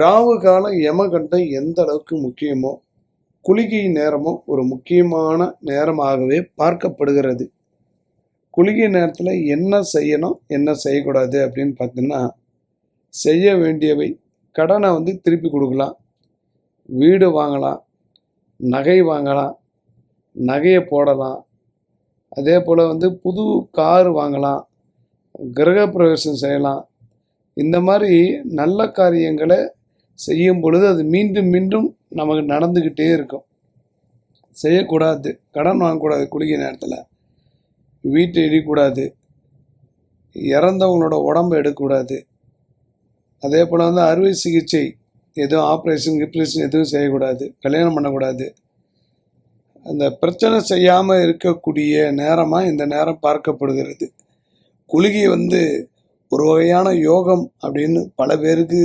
ராவு காலம் யமகண்டம் எந்த அளவுக்கு முக்கியமோ குளிகை நேரமும் ஒரு முக்கியமான நேரமாகவே பார்க்கப்படுகிறது. குளிகை நேரத்தில் என்ன செய்யணும் என்ன செய்யக்கூடாது அப்படின்னு பார்த்தீங்கன்னா செய்ய வேண்டியவை கடனை வந்து திருப்பி கொடுக்கலாம். வீடு வாங்கலாம் நகை வாங்கலாம் நகையை போடலாம். அதே போல் வந்து புது கார் வாங்கலாம் கிரகப்பிரவேசம் செய்யலாம். இந்த மாதிரி நல்ல காரியங்களை செய்யும் பொழுது அது மீண்டும் மீண்டும் நமக்கு நடந்துக்கிட்டே இருக்கும். செய்யக்கூடாது. கடன் வாங்கக்கூடாது குளிகை நேரத்தில். வீட்டை இடிக்கூடாது. இறந்தவங்களோட உடம்பை எடுக்கக்கூடாது. அதே போல் வந்து அறுவை சிகிச்சை எதுவும் ஆப்ரேஷன் கிப்ரேஷன் எதுவும் செய்யக்கூடாது. கல்யாணம் பண்ணக்கூடாது. அந்த பிரச்சனை செய்யாமல் இருக்கக்கூடிய நேரமாக இந்த நேரம் பார்க்கப்படுகிறது. குளிகை வந்து ஒரு வகையான யோகம் அப்படின்னு பல பேருக்கு